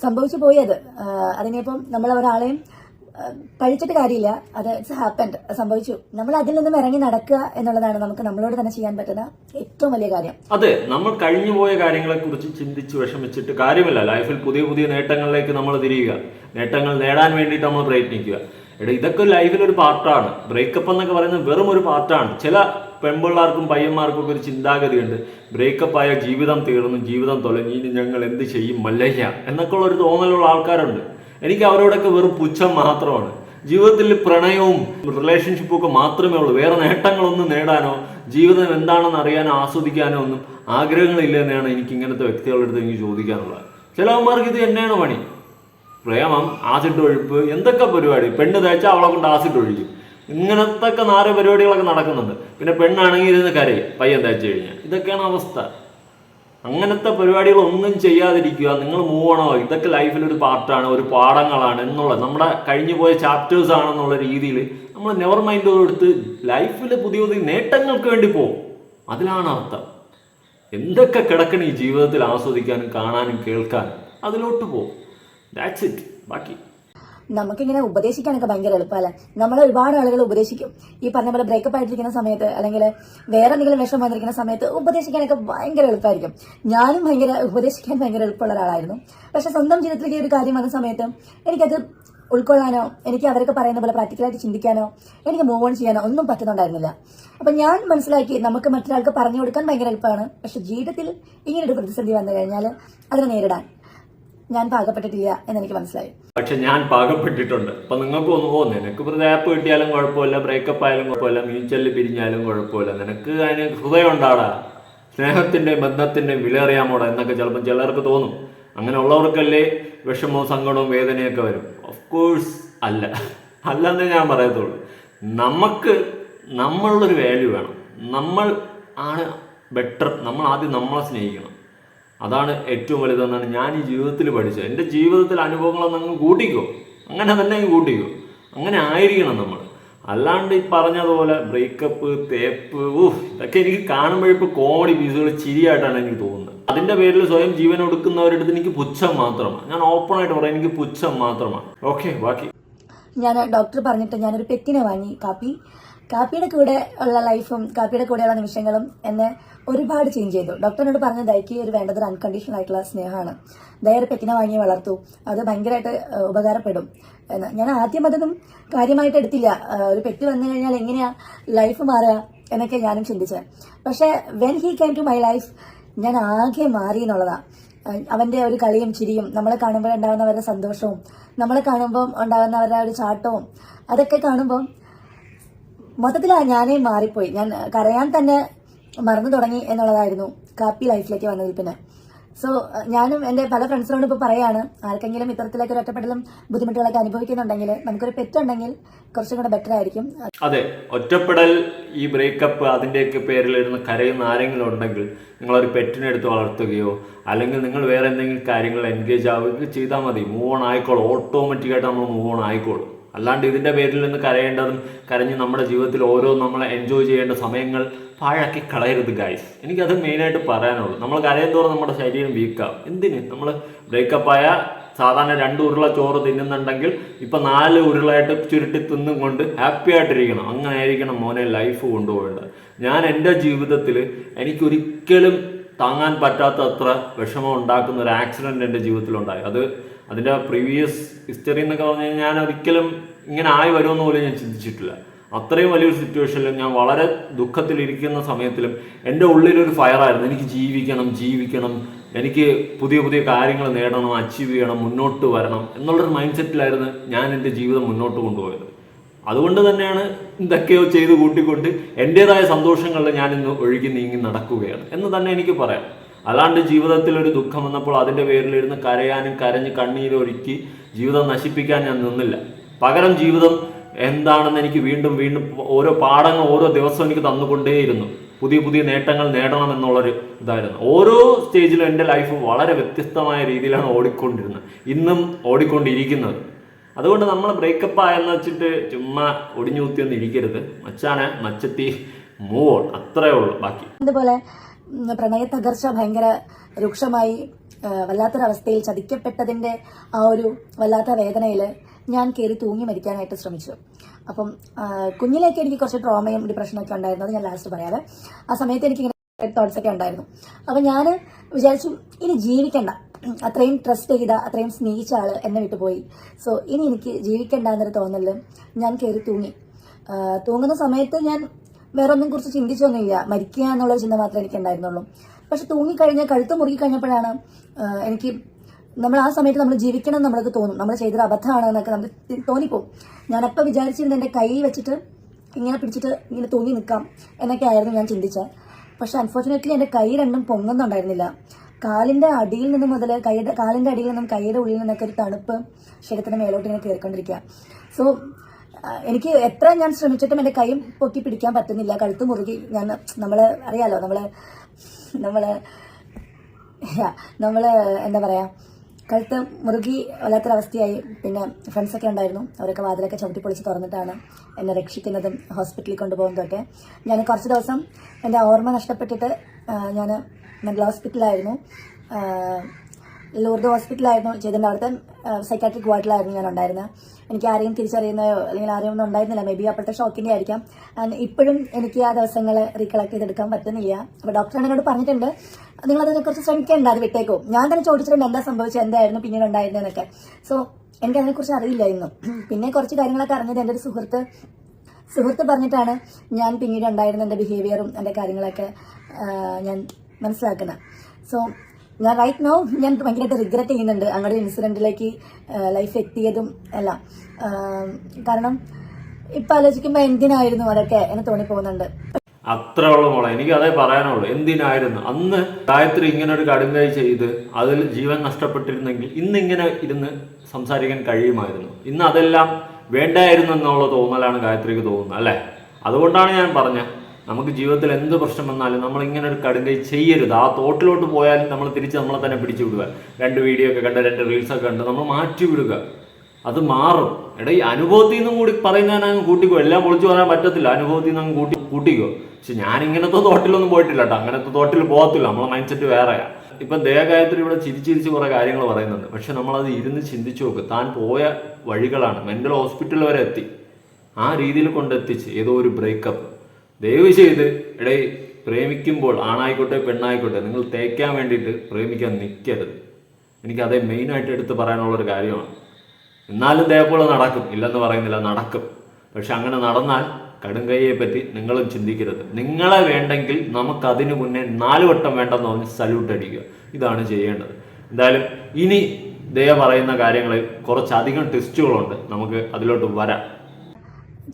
സംഭവിച്ചു പോയത് അതിനിപ്പം നമ്മൾ ഒരാളെയും ആഹ് പഴിച്ചിട്ട് കാര്യമില്ല. അത് ഇറ്റ്സ് ഹാപ്പൻഡ് സംഭവിച്ചു. നമ്മൾ അതിൽ നിന്നും ഇറങ്ങി നടക്കുക എന്നുള്ളതാണ് നമുക്ക് നമ്മളോട് തന്നെ ചെയ്യാൻ പറ്റുന്ന ഏറ്റവും വലിയ കാര്യം. അതെ നമ്മൾ കഴിഞ്ഞു പോയ കാര്യങ്ങളെ കുറിച്ച് ചിന്തിച്ച് വിഷമിച്ചിട്ട് കാര്യമില്ല. ലൈഫിൽ പുതിയ പുതിയ നേട്ടങ്ങളിലേക്ക് നമ്മൾ തിരിയുക. നേട്ടങ്ങൾ നേടാൻ വേണ്ടിയിട്ട് നമ്മൾ പ്രയത്നിക്കുക. ഇതൊക്കെ ലൈഫിൽ ഒരു പാർട്ടാണ് ബ്രേക്കപ്പ് എന്നൊക്കെ പറയുന്നത് വെറും ഒരു പാർട്ടാണ് ചില പെൺപിള്ളാർക്കും പയ്യന്മാർക്കും ഒക്കെ ഒരു ചിന്താഗതിയുണ്ട്. ബ്രേക്കപ്പ് ആയ ജീവിതം തീർന്നു ജീവിതം തൊലഞ്ഞു ഇനി ഞങ്ങൾ എന്ത് ചെയ്യും? മല്ലയ്യ. എന്നൊക്കെ ഉള്ള ഒരു തോന്നലുള്ള ആൾക്കാരുണ്ട്. എനിക്ക് അവരോടൊക്കെ വെറും പുച്ഛം മാത്രമാണ്. ജീവിതത്തിൽ പ്രണയവും റിലേഷൻഷിപ്പും ഒക്കെ മാത്രമേ ഉള്ളൂ. വേറെ നേട്ടങ്ങളൊന്നും നേടാനോ ജീവിതം എന്താണെന്ന് അറിയാനോ ആസ്വദിക്കാനോ ഒന്നും ആഗ്രഹങ്ങളില്ല എന്നാണ് എനിക്ക് ഇങ്ങനത്തെ വ്യക്തികളുടെ അടുത്ത് എനിക്ക് ചോദിക്കാനുള്ളത്. ചിലവന്മാർക്ക് ഇത് തന്നെയാണ് പണി. പ്രേമം ആസിഡ് ഒഴിപ്പ് എന്തൊക്കെ പരിപാടി? പെണ്ണ് തേച്ചാൽ അവളെ കൊണ്ട് ആസിഡ് ഒഴിക്കും. ഇങ്ങനത്തെ നാല് പരിപാടികളൊക്കെ നടക്കുന്നുണ്ട്. പിന്നെ പെണ്ണാണെങ്കിൽ ഇരുന്ന് കരയും പയ്യൻ തേച്ച് കഴിഞ്ഞാൽ. ഇതൊക്കെയാണ് അവസ്ഥ. അങ്ങനത്തെ പരിപാടികളൊന്നും ചെയ്യാതിരിക്കുക. നിങ്ങൾ മൂവ് ഇതൊക്കെ ലൈഫിൽ ഒരു പാർട്ടാണ് ഒരു പാഠങ്ങളാണ് എന്നുള്ളത്. നമ്മുടെ കഴിഞ്ഞു പോയ ചാപ്റ്റേഴ്സ് ആണെന്നുള്ള രീതിയിൽ നമ്മൾ നെവർ മൈൻഡ് എടുത്ത് ലൈഫിൽ പുതിയ പുതിയ നേട്ടങ്ങൾക്ക് വേണ്ടി പോകും. അതിലാണ് അർത്ഥം. എന്തൊക്കെ കിടക്കണം ഈ ജീവിതത്തിൽ ആസ്വദിക്കാനും കാണാനും കേൾക്കാനും അതിലോട്ട് പോകും. ദാറ്റ്സ് ഇറ്റ് ബാക്കി നമുക്കിങ്ങനെ ഉപദേശിക്കാനൊക്കെ ഭയങ്കര എളുപ്പമല്ലേ? നമ്മളെ ഒരുപാട് ആളുകൾ ഉപദേശിക്കും. ഈ പറഞ്ഞ പോലെ ബ്രേക്കപ്പ് ആയിട്ടിരിക്കുന്ന സമയത്ത് അല്ലെങ്കിൽ വേറെ എന്തെങ്കിലും വിഷമം വന്നിരിക്കുന്ന സമയത്ത് ഉപദേശിക്കാനൊക്കെ ഭയങ്കര എളുപ്പമായിരിക്കും. ഞാനും ഭയങ്കര ഉപദേശിക്കാൻ ഭയങ്കര എളുപ്പമുള്ള ഒരാളായിരുന്നു. പക്ഷെ സ്വന്തം ജീവിതത്തിലേക്ക് ഒരു കാര്യം വന്ന സമയത്ത് എനിക്കത് ഉൾക്കൊള്ളാനോ എനിക്ക് അവരൊക്കെ പറയുന്ന പോലെ പ്രാക്ടിക്കലായിട്ട് ചിന്തിക്കാനോ എനിക്ക് മൂവ് ഓൺ ചെയ്യാനോ ഒന്നും പറ്റുന്നുണ്ടായിരുന്നില്ല. അപ്പൊ ഞാൻ മനസ്സിലാക്കി നമുക്ക് മറ്റൊരാൾക്ക് പറഞ്ഞു കൊടുക്കാൻ ഭയങ്കര എളുപ്പമാണ്. പക്ഷെ ജീവിതത്തിൽ ഇങ്ങനെ ഒരു പ്രതിസന്ധി വന്നു കഴിഞ്ഞാൽ അതിനെ നേരിടാൻ. ഞാൻ പാകപ്പെട്ടിട്ടില്ല എന്നെനിക്ക് മനസ്സിലായി. പക്ഷെ ഞാൻ പാകപ്പെട്ടിട്ടുണ്ട്. അപ്പൊ നിങ്ങൾക്ക് ഒന്ന് ഓ നിനക്ക് ഒരു ആപ്പ് കിട്ടിയാലും കുഴപ്പമില്ല ബ്രേക്കപ്പ് ആയാലും കുഴപ്പമില്ല മ്യൂച്വലിൽ പിരിഞ്ഞാലും കുഴപ്പമില്ല. നിനക്ക് അതിന് ഹൃദയം ഉണ്ടാടാ. ബന്ധത്തിന്റെ വില അറിയാമോടാ എന്നൊക്കെ ചിലപ്പോൾ ചിലർക്ക് തോന്നും. അങ്ങനെ ഉള്ളവർക്കല്ലേ വിഷമവും സങ്കടവും വേദനയൊക്കെ വരും. ഓഫ് കോഴ്സ് അല്ല. അല്ലെന്ന് ഞാൻ പറയത്തുള്ളൂ. നമുക്ക് നമ്മളുടെ ഒരു വാല്യൂ വേണം. നമ്മൾ ആണ് ബെറ്റർ നമ്മൾ ആദ്യം നമ്മളെ സ്നേഹിക്കണം. അതാണ് ഏറ്റവും വലുതെന്നാണ് ഞാൻ ഈ ജീവിതത്തിൽ പഠിച്ചത്. എന്റെ ജീവിതത്തിൽ അനുഭവങ്ങളൊന്നും അങ്ങ് കൂട്ടിക്കോ. അങ്ങനെ തന്നെ അങ്ങ് കൂട്ടിക്കോ. അങ്ങനെ ആയിരിക്കണം നമ്മൾ. അല്ലാണ്ട് ഈ പറഞ്ഞതുപോലെ ബ്രേക്കപ്പ് തേപ്പ് ഊഹ് ഇതൊക്കെ എനിക്ക് കാണുമ്പോഴേ ഇപ്പോൾ കോമഡി പീസുകൾ ചിരിയായിട്ടാണ് എനിക്ക് തോന്നുന്നത്. അതിന്റെ പേരിൽ സ്വയം ജീവൻ ഒടുക്കുന്നവരുടെ എനിക്ക് പുച്ഛം മാത്രമാണ്. ഞാൻ ഓപ്പൺ ആയിട്ട് പറയാം എനിക്ക് പുച്ഛം മാത്രമാണ്. ഓക്കെ ബാക്കി. ഞാൻ ഡോക്ടർ പറഞ്ഞിട്ട് ഞാനൊരു പെറ്റിനെ വാങ്ങി കാപ്പി. കാപ്പിയുടെ കൂടെ ഉള്ള ലൈഫും കാപ്പിയുടെ കൂടെയുള്ള നിമിഷങ്ങളും എന്നെ ഒരുപാട് ചേഞ്ച് ചെയ്തു. ഡോക്ടറിനോട് പറഞ്ഞ ദയക്ക് ഒരു വേണ്ടത് അൺകണ്ടീഷണൽ ആയിട്ടുള്ള സ്നേഹമാണ്. ദയ ഒരു പെറ്റിനെ വാങ്ങി വളർത്തു. അത് ഭയങ്കരമായിട്ട് ഉപകാരപ്പെടും. എന്ന്. ഞാൻ ആദ്യം അതൊന്നും കാര്യമായിട്ട് എടുത്തില്ല. ഒരു പെറ്റ് വന്നു കഴിഞ്ഞാൽ എങ്ങനെയാ ലൈഫ് മാറുക എന്നൊക്കെ ഞാനും ചിന്തിച്ചത് പക്ഷേ when he came to my life ഞാൻ ആകെ മാറി എന്നുള്ളതാണ് അവന്റെ ഒരു കളിയും ചിരിയും നമ്മളെ കാണുമ്പോൾ ഉണ്ടാകുന്നവരുടെ സന്തോഷവും നമ്മളെ കാണുമ്പോൾ ഉണ്ടാകുന്നവരുടെ ഒരു ചാട്ടവും അതൊക്കെ കാണുമ്പോൾ മൊത്തത്തിൽ ഞാനേ മാറിപ്പോയി. ഞാൻ കരയാൻ തന്നെ മറന്നു തുടങ്ങി എന്നുള്ളതായിരുന്നു കാപ്പി ലൈഫിലേക്ക് വന്നതിൽ പിന്നെ സോ ഞാനും എന്റെ പല ഫ്രണ്ട്സിനോട് ഇപ്പോൾ പറയാണ് ആർക്കെങ്കിലും ഇത്തരത്തിലൊക്കെ ഒരു ഒറ്റപ്പെടലും ബുദ്ധിമുട്ടുകളൊക്കെ അനുഭവിക്കുന്നുണ്ടെങ്കിൽ നമുക്കൊരു പെറ്റുണ്ടെങ്കിൽ കുറച്ചും കൂടെ ബെറ്റർ ആയിരിക്കും. അതെ ഒറ്റപ്പെടൽ ഈ ബ്രേക്കപ്പ് അതിന്റെയൊക്കെ പേരിൽ ഇരുന്ന് കരയുന്ന ആരെങ്കിലും ഉണ്ടെങ്കിൽ നിങ്ങളൊരു പെറ്റിനെ എടുത്ത് വളർത്തുകയോ അല്ലെങ്കിൽ നിങ്ങൾ വേറെ എന്തെങ്കിലും കാര്യങ്ങൾ എൻഗേജ് ആവുകയോ ചെയ്താൽ മതി. മൂവ് ഓൺ ആയിക്കോളും. ഓട്ടോമാറ്റിക്കായിട്ട് നമ്മൾ മൂവ് ഓൺ ആയിക്കോളും. അല്ലാണ്ട് ഇതിന്റെ പേരിൽ നിന്ന് കരയേണ്ടതും കരഞ്ഞ് നമ്മുടെ ജീവിതത്തിൽ ഓരോ നമ്മളെ എൻജോയ് ചെയ്യേണ്ട സമയങ്ങൾ പാഴാക്കി കളയരുത് ഗൈസ് എനിക്കത് മെയിനായിട്ട് പറയാനുള്ളൂ. നമ്മൾ കരയും തോറും നമ്മുടെ ശരീരം വീക്കാവും എന്തിന്? നമ്മൾ ബ്രേക്കപ്പ് ആയ സാധാരണ രണ്ട് ഉരുള ചോറ് തിന്നുന്നുണ്ടെങ്കിൽ ഇപ്പം നാല് ഉരുളായിട്ട് ചുരുട്ടി തിന്നും കൊണ്ട് ഹാപ്പി ആയിട്ടിരിക്കണം. അങ്ങനെ ആയിരിക്കണം മോനെ ലൈഫ് കൊണ്ടുപോകേണ്ടത്. ഞാൻ എന്റെ ജീവിതത്തിൽ എനിക്കൊരിക്കലും താങ്ങാൻ പറ്റാത്ത അത്ര വിഷമം ഉണ്ടാക്കുന്ന ഒരു ആക്സിഡന്റ് എന്റെ ജീവിതത്തിലുണ്ടായി. അത് അതിന്റെ പ്രീവിയസ് ഹിസ്റ്ററി എന്നൊക്കെ പറഞ്ഞു കഴിഞ്ഞാൽ ഞാൻ ഒരിക്കലും ഇങ്ങനെ ആയി വരുമെന്ന് പോലും ഞാൻ ചിന്തിച്ചിട്ടില്ല. അത്രയും വലിയൊരു സിറ്റുവേഷനിലും ഞാൻ വളരെ ദുഃഖത്തിലിരിക്കുന്ന സമയത്തിലും എന്റെ ഉള്ളിലൊരു ഫയറായിരുന്നു എനിക്ക് ജീവിക്കണം ജീവിക്കണം എനിക്ക് പുതിയ പുതിയ കാര്യങ്ങൾ നേടണം അച്ചീവ് ചെയ്യണം മുന്നോട്ട് വരണം എന്നുള്ളൊരു മൈൻഡ് സെറ്റിലായിരുന്നു ഞാൻ എന്റെ ജീവിതം മുന്നോട്ട് കൊണ്ടുപോയത്. അതുകൊണ്ട് തന്നെയാണ് ഇതൊക്കെയോ ചെയ്ത് കൂട്ടിക്കൊണ്ട് എന്റെതായ സന്തോഷങ്ങളിൽ ഞാൻ ഇന്ന് ഒഴുകി നീങ്ങി നടക്കുകയാണ് എന്ന് തന്നെ എനിക്ക് പറയാം. അല്ലാണ്ട് ജീവിതത്തിൽ ഒരു ദുഃഖം വന്നപ്പോൾ അതിന്റെ പേരിലിരുന്ന് കരയാനും കരഞ്ഞ് കണ്ണീരൊരുക്കി ജീവിതം നശിപ്പിക്കാൻ ഞാൻ നിന്നില്ല. പകരം ജീവിതം എന്താണെന്ന് എനിക്ക് വീണ്ടും വീണ്ടും ഓരോ പാഠങ്ങൾ ഓരോ ദിവസവും എനിക്ക് തന്നുകൊണ്ടേയിരുന്നു. പുതിയ പുതിയ നേട്ടങ്ങൾ നേടണം എന്നുള്ളൊരു ഇതായിരുന്നു. ഓരോ സ്റ്റേജിലും എന്റെ ലൈഫ് വളരെ വ്യത്യസ്തമായ രീതിയിലാണ് ഓടിക്കൊണ്ടിരുന്നത്. ഇന്നും ഓടിക്കൊണ്ടിരിക്കുന്നത്. അതുകൊണ്ട് നമ്മൾ ബ്രേക്കപ്പ് ആയെന്ന് വെച്ചിട്ട് ചുമ്മാ ഒടിഞ്ഞു കുത്തിയൊന്നും ഇരിക്കരുത്. മച്ചാണ് മച്ചത്തി മൂവ് ഓൺ അത്രേ ഉള്ളൂ. ബാക്കി. അതുപോലെ പ്രണയ തകർച്ച ഭയങ്കര രൂക്ഷമായി വല്ലാത്തൊരവസ്ഥയിൽ ചതിക്കപ്പെട്ടതിന്റെ ആ ഒരു വല്ലാത്ത വേദനയിൽ ഞാൻ കയറി തൂങ്ങി മരിക്കാനായിട്ട് ശ്രമിച്ചു. അപ്പം കുഞ്ഞിലേക്ക് എനിക്ക് കുറച്ച് ട്രോമയും ഡിപ്രഷനും ഒക്കെ ഉണ്ടായിരുന്നു. അത് ഞാൻ ലാസ്റ്റ് പറയാതെ. ആ സമയത്ത് എനിക്ക് ഇങ്ങനെ തോട്ട്സ് ഒക്കെ ഉണ്ടായിരുന്നു. അപ്പം ഞാൻ വിചാരിച്ചു ഇനി ജീവിക്കണ്ട. അത്രയും ട്രസ്റ്റ് ചെയ്ത അത്രയും സ്നേഹിച്ച ആൾ എന്നെ വിട്ടു പോയി. സോ ഇനി എനിക്ക് ജീവിക്കണ്ട എന്നൊരു തോന്നൽ ഞാൻ കയറി തൂങ്ങി. തൂങ്ങുന്ന സമയത്ത് ഞാൻ വേറെ ഒന്നും കുറിച്ച് ചിന്തിച്ചൊന്നുമില്ല. മരിക്കുക എന്നുള്ള ചിന്ത മാത്രമേ എനിക്ക് ഉണ്ടായിരുന്നുള്ളൂ പക്ഷെ തൂങ്ങിക്കഴിഞ്ഞ് കഴുത്ത് മുറുകി കഴിഞ്ഞപ്പോഴാണ് എനിക്ക് നമ്മൾ ആ സമയത്ത് നമ്മൾ ജീവിക്കണം നമ്മൾക്ക് തോന്നും. നമ്മൾ ചെയ്തൊരു അബദ്ധമാണ് എന്നൊക്കെ നമുക്ക് തോന്നിപ്പോകും ഞാനപ്പോൾ വിചാരിച്ചിരുന്നത് എന്റെ കൈ വെച്ചിട്ട് ഇങ്ങനെ പിടിച്ചിട്ട് ഇങ്ങനെ തൂങ്ങി നിൽക്കാം എന്നൊക്കെ ആയിരുന്നു ഞാൻ ചിന്തിച്ചത്. പക്ഷെ അൺഫോർച്ചുനേറ്റ്ലി എന്റെ കൈ രണ്ടും പൊങ്ങുന്നുണ്ടായിരുന്നില്ല. കാലിന്റെ അടിയിൽ നിന്ന് മുതൽ കൈയുടെ കാലിന്റെ അടിയിൽ നിന്നും കൈയുടെ ഉള്ളിൽ നിന്നൊക്കെ ഒരു തണുപ്പ് ശരീരത്തിന് മേലോട്ട് ഇങ്ങനെ കയറിക്കൊണ്ടിരിക്കുക സോ എനിക്ക് എത്ര ഞാൻ ശ്രമിച്ചിട്ടും എന്റെ കൈ പൊക്കി പിടിക്കാൻ പറ്റുന്നില്ല. കഴുത്ത് മുറുകി ഞാൻ നമ്മൾ അറിയാലോ നമ്മൾ നമ്മൾ നമ്മൾ എന്താ പറയാ കഴുത്ത് മുറുകി വല്ലാത്തൊരവസ്ഥയായി. പിന്നെ ഫ്രണ്ട്സൊക്കെ ഉണ്ടായിരുന്നു. അവരൊക്കെ വാതിലൊക്കെ ചവിട്ടി പൊളിച്ച് തുറന്നിട്ടാണ് എന്നെ രക്ഷിക്കുന്നതും ഹോസ്പിറ്റലിൽ കൊണ്ടുപോകുന്നതൊക്കെ ഞാൻ കുറച്ച് ദിവസം എന്റെ ഓർമ്മ നഷ്ടപ്പെട്ടിട്ട് ഞാൻ മെന്റൽ ഹോസ്പിറ്റലായിരുന്നു ലൂർദ് ഹോസ്പിറ്റലായിരുന്നു ചെയ്തിട്ടുണ്ട് അവിടുത്തെ സൈക്കാട്രിക് വാർഡിലായിരുന്നു ഞാൻ ഉണ്ടായിരുന്നത് എനിക്ക് ആരെയും തിരിച്ചറിയുന്ന അല്ലെങ്കിൽ ആരെയും ഒന്നും ഉണ്ടായിരുന്നില്ല. മേ ബി അപ്പോഴത്തെ ഷോക്കിന്റെ ആയിരിക്കാം. ഇപ്പോഴും എനിക്ക് ആ ദിവസങ്ങൾ റീകളക്ട് ചെയ്തെടുക്കാൻ പറ്റുന്നില്ല. അപ്പോൾ ഡോക്ടർ എന്നോട് പറഞ്ഞിട്ടുണ്ട് നിങ്ങൾ കുറിച്ച് ശ്രമിക്കേണ്ട അത് വിട്ടേക്കോ. ഞാൻ തന്നെ ചോദിച്ചിട്ടുണ്ട് എന്താ സംഭവിച്ചത് എന്തായിരുന്നു പിന്നീട് ഉണ്ടായിരുന്നതെന്നൊക്കെ. സോ എനിക്ക് അതിനെക്കുറിച്ച് അറിയില്ലായിരുന്നു പിന്നെ കുറച്ച് കാര്യങ്ങളൊക്കെ അറിഞ്ഞത് എന്റെ ഒരു സുഹൃത്ത് സുഹൃത്ത് പറഞ്ഞിട്ടാണ് ഞാൻ പിന്നീട് ഉണ്ടായിരുന്ന എന്റെ ബിഹേവിയറും എന്റെ കാര്യങ്ങളൊക്കെ ഞാൻ മനസ്സിലാക്കുന്നത്. സോ ഞാൻ റൈറ്റ് നോ ഞാൻ ഭയങ്കരമായിട്ട് റിഗ്രറ്റ് ചെയ്യുന്നുണ്ട് അങ്ങനെ ഇൻസിഡന്റിലേക്ക് ലൈഫ് എത്തിയതും എല്ലാം. കാരണം ഇപ്പം ആലോചിക്കുമ്പോൾ എന്തിനായിരുന്നു അതൊക്കെ എന്ന് തോന്നിപ്പോകുന്നുണ്ട്. അത്രേ ഉള്ളൂ മോളെ എനിക്ക് അതേ പറയാനുള്ളൂ. എന്തിനായിരുന്നു? അന്ന് ഗായത്രി ഇങ്ങനെ ഒരു കടുങ്കൈ ചെയ്ത് അതിൽ ജീവൻ നഷ്ടപ്പെട്ടിരുന്നെങ്കിൽ ഇന്ന് ഇങ്ങനെ ഇരുന്ന് സംസാരിക്കാൻ കഴിയുമായിരുന്നു. ഇന്ന് അതെല്ലാം വേണ്ടായിരുന്നു എന്നുള്ള തോന്നലാണ് ഗായത്രിക്ക് തോന്നുന്നത് അല്ലേ? അതുകൊണ്ടാണ് ഞാൻ പറഞ്ഞത്. നമുക്ക് ജീവിതത്തിൽ എന്ത് പ്രശ്നം വന്നാലും നമ്മൾ ഇങ്ങനെ ഒരു കടുങ്കൈ ചെയ്യരുത്. ആ തോട്ടിലോട്ട് പോയാലും നമ്മൾ തിരിച്ച് നമ്മളെ തന്നെ പിടിച്ചു വിടുക. രണ്ട് വീഡിയോ ഒക്കെ കണ്ട് രണ്ട് റീൽസ് ഒക്കെ കണ്ട് നമ്മൾ മാറ്റി വിടുക. അത് മാറും. എടാ ഈ അനുഭവത്തിൽ നിന്നും കൂടി പറയുന്നതിന് അങ്ങ് കൂട്ടിക്കോ. എല്ലാം പൊളിച്ചു പറയാൻ പറ്റത്തില്ല. അനുഭവത്തിൽ നിന്ന് കൂട്ടി കൂട്ടിക്കോ. പക്ഷെ ഞാൻ ഇങ്ങനത്തെ തോട്ടിലൊന്നും പോയിട്ടില്ല കേട്ടോ. അങ്ങനത്തെ തോട്ടിൽ പോകത്തില്ല. നമ്മളെ മൈൻഡ് സെറ്റ് വേറെയാ. ഇപ്പൊ ദേഹകായത്തിൽ ഇവിടെ ചിരിച്ചിരിച്ച് കുറേ കാര്യങ്ങൾ പറയുന്നുണ്ട്. പക്ഷെ നമ്മളത് ഇരുന്ന് ചിന്തിച്ചു നോക്ക്. താൻ പോയ വഴികളാണ്. മെന്റൽ ഹോസ്പിറ്റൽ വരെ എത്തി. ആ രീതിയിൽ കൊണ്ടെത്തിച്ച് ഏതോ ഒരു ബ്രേക്കപ്പ് ദയവ് ചെയ്ത് ഇടേ പ്രേമിക്കുമ്പോൾ ആണായിക്കോട്ടെ പെണ്ണായിക്കോട്ടെ നിങ്ങൾ തേക്കാൻ വേണ്ടിയിട്ട് പ്രേമിക്കാൻ നിൽക്കരുത് എനിക്ക് അതേ മെയിനായിട്ട് എടുത്ത് പറയാനുള്ളൊരു കാര്യമാണ്. എന്നാലും ദയപ്പോൾ നടക്കും. ഇല്ലെന്ന് പറയുന്നില്ല നടക്കും. പക്ഷെ അങ്ങനെ നടന്നാൽ കടുങ്കൈയെ പറ്റി നിങ്ങളും ചിന്തിക്കരുത്. നിങ്ങളെ വേണ്ടെങ്കിൽ നമുക്ക് അതിനു മുന്നേ നാല് വട്ടം വേണ്ടെന്ന് പറഞ്ഞ് സല്യൂട്ട് അടിക്കുക. ഇതാണ് ചെയ്യേണ്ടത്. എന്തായാലും ഇനി ദയ പറയുന്ന കാര്യങ്ങളിൽ കുറച്ചധികം ടെസ്റ്റുകളുണ്ട് നമുക്ക് അതിലോട്ട് വരാം.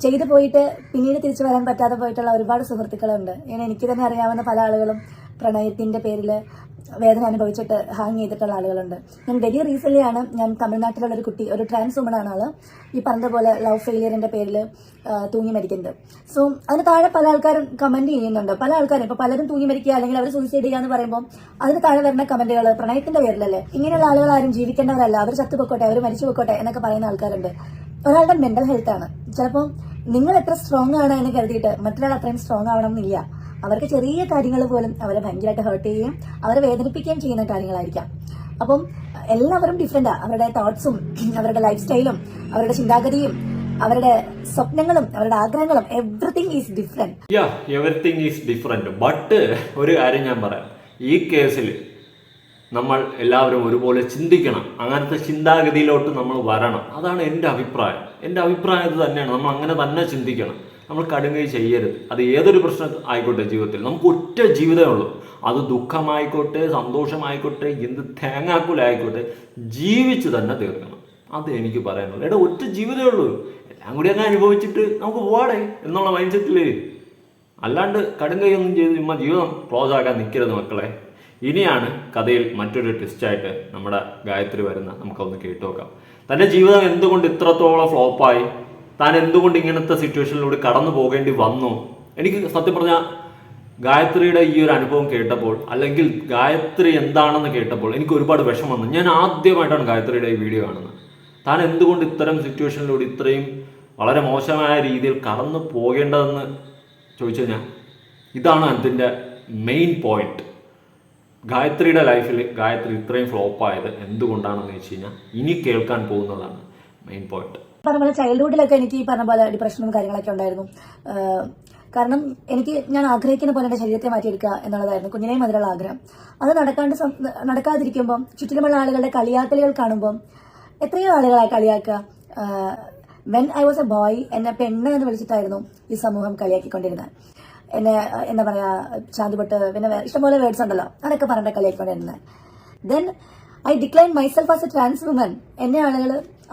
ചെയ്തു പോയിട്ട് പിന്നീട് തിരിച്ചു വരാൻ പറ്റാതെ പോയിട്ടുള്ള ഒരുപാട് സുഹൃത്തുക്കളുണ്ട്. ഇങ്ങനെ എനിക്ക് തന്നെ അറിയാവുന്ന പല ആളുകളും പ്രണയത്തിന്റെ പേരിൽ വേദന അനുഭവിച്ചിട്ട് ഹാങ് ചെയ്തിട്ടുള്ള ആളുകളുണ്ട്. ഞാൻ വലിയ ആണ് ഞാൻ തമിഴ്നാട്ടിലുള്ള ഒരു കുട്ടി ഒരു ട്രാൻസ് വുമൺ ആണ് ആൾ. ഈ പറഞ്ഞ പോലെ ലവ് ഫെയിലിയറിന്റെ പേരിൽ തൂങ്ങി മരിക്കുന്നത് സോ അതിന് താഴെ പല ആൾക്കാരും കമന്റ് ചെയ്യുന്നുണ്ട്. പല ആൾക്കാരും ഇപ്പോൾ പലരും തൂങ്ങി മരിക്കുക അല്ലെങ്കിൽ അവർ സൂയിസൈഡ് ചെയ്യുക എന്ന് പറയുമ്പോൾ അതിന് താഴെ വരുന്ന കമന്റുകൾ പ്രണയത്തിന്റെ പേരിലല്ലേ? ഇങ്ങനെയുള്ള ആളുകൾ ആരും ജീവിക്കേണ്ടവരല്ല. അവർ ചത്തുപൊക്കോട്ടെ അവർ മരിച്ചു പൊക്കോട്ടെ എന്നൊക്കെ പറയുന്ന ആൾക്കാരുണ്ട്. ഒരാളുടെ മെന്റൽ ഹെൽത്ത് ആണ്. ചിലപ്പോൾ നിങ്ങൾ എത്ര സ്ട്രോങ് ആണ് എന്ന് കരുതിയിട്ട് മറ്റൊരാൾ അത്രയും സ്ട്രോങ് ആവണം എന്നില്ല അവർക്ക് ചെറിയ കാര്യങ്ങൾ പോലും അവരെ ഭയങ്കരമായിട്ട് ഹേർട്ട് ചെയ്യുകയും അവരെ വേദനിപ്പിക്കുകയും ചെയ്യുന്ന കാര്യങ്ങളായിരിക്കാം. അപ്പം എല്ലാവരും ഡിഫറെന്റാ അവരുടെ തോട്ട്സും അവരുടെ ലൈഫ് സ്റ്റൈലും അവരുടെ ചിന്താഗതിയും അവരുടെ സ്വപ്നങ്ങളും അവരുടെ ആഗ്രഹങ്ങളും everything is different yeah is different but ഒരു കാര്യം ഞാൻ പറയാം. ഈ കേസിൽ നമ്മൾ എല്ലാവരും ഒരുപോലെ ചിന്തിക്കണം. അങ്ങനത്തെ ചിന്താഗതിയിലോട്ട് നമ്മൾ വരണം. അതാണ് എന്റെ അഭിപ്രായം. എന്റെ അഭിപ്രായം ഇത് തന്നെയാണ്. നമ്മൾ അങ്ങനെ തന്നെ ചിന്തിക്കണം. നമ്മൾ കടുങ്ങി ചെയ്യരുത്. അത് ഏതൊരു പ്രശ്നം ആയിക്കോട്ടെ ജീവിതത്തിൽ. നമുക്ക് ഒറ്റ ജീവിതമേ ഉള്ളൂ. അത് ദുഃഖമായിക്കോട്ടെ സന്തോഷമായിക്കോട്ടെ എന്ത് തേങ്ങാക്കുലായിക്കോട്ടെ ജീവിച്ചു തന്നെ തീർക്കണം. അത് എനിക്ക് പറയാനുള്ളൂ എടാ ഒറ്റ ജീവിതമേ ഉള്ളൂ. എല്ലാം കൂടി അങ്ങനെ അനുഭവിച്ചിട്ട് നമുക്ക് പോവാടേ എന്നുള്ള മൈൻഡ് സെറ്റിൽ അല്ലാണ്ട് കടുങ്കൈയൊന്നും ചെയ്ത് ചുമ്മാ ജീവിതം ക്ലോസ് ആക്കാൻ നിൽക്കരുത് മക്കളെ. ഇനിയാണ് കഥയിൽ മറ്റൊരു ട്വിസ്റ്റായിട്ട് നമ്മുടെ ഗായത്രി വരുന്ന. നമുക്കൊന്ന് കേട്ടു നോക്കാം തന്റെ ജീവിതം എന്തുകൊണ്ട് ഇത്രത്തോളം ഫ്ലോപ്പായി? താൻ എന്തുകൊണ്ട് ഇങ്ങനത്തെ സിറ്റുവേഷനിലൂടെ കടന്നു പോകേണ്ടി വന്നു? എനിക്ക് സത്യം പറഞ്ഞാൽ ഗായത്രിയുടെ ഈ ഒരു അനുഭവം കേട്ടപ്പോൾ അല്ലെങ്കിൽ ഗായത്രി എന്താണെന്ന് കേട്ടപ്പോൾ എനിക്ക് ഒരുപാട് വിഷമം വന്നു. ഞാൻ ആദ്യമായിട്ടാണ് ഗായത്രിയുടെ ഈ വീഡിയോ കാണുന്നത്. താൻ എന്തുകൊണ്ട് ഇത്തരം സിറ്റുവേഷനിലൂടെ ഇത്രയും വളരെ മോശമായ രീതിയിൽ കടന്നു പോകേണ്ടതെന്ന് ചോദിച്ചു കഴിഞ്ഞാൽ ഇതാണ് അതിന്റെ മെയിൻ പോയിന്റ് ഗായത്രിയുടെ ലൈഫിൽ ഗായത്രി ഇത്രയും ഫ്ലോപ്പായത് എന്തുകൊണ്ടാണെന്ന് വെച്ച് കഴിഞ്ഞാൽ ഇനി കേൾക്കാൻ പോകുന്നതാണ് മെയിൻ പോയിന്റ് പറഞ്ഞ ചൈൽഡ്ഹുഡിലൊക്കെ എനിക്ക് ഈ പറഞ്ഞ പോലെ ഡിപ്രഷനും കാര്യങ്ങളൊക്കെ ഉണ്ടായിരുന്നു. കാരണം എനിക്ക് ഞാൻ ആഗ്രഹിക്കുന്ന പോലെ എന്റെ ശരീരത്തെ മാറ്റിയെടുക്കുക എന്നുള്ളതായിരുന്നു കുഞ്ഞിനെയും അതിലുള്ള ആഗ്രഹം. അത് നടക്കാണ്ട് നടക്കാതിരിക്കുമ്പം ചുറ്റിലുമുള്ള ആളുകളുടെ കളിയാക്കലുകൾ കാണുമ്പോൾ എത്രയോ ആളുകളായി കളിയാക്കുക. When I was a boy എന്നെ പെണ്ണ് എന്ന് വിളിച്ചിട്ടായിരുന്നു ഈ സമൂഹം കളിയാക്കിക്കൊണ്ടിരുന്നത്. എന്നെ എന്താ പറയാ ശാന്തിപൊട്ട് പിന്നെ ഇഷ്ടംപോലെ വേർഡ്സ് ഉണ്ടല്ലോ. അതൊക്കെ പറഞ്ഞിട്ട് കളിയാക്കിക്കൊണ്ടിരുന്നത് then I decline myself as a trans woman എന്നെ ആളുകൾ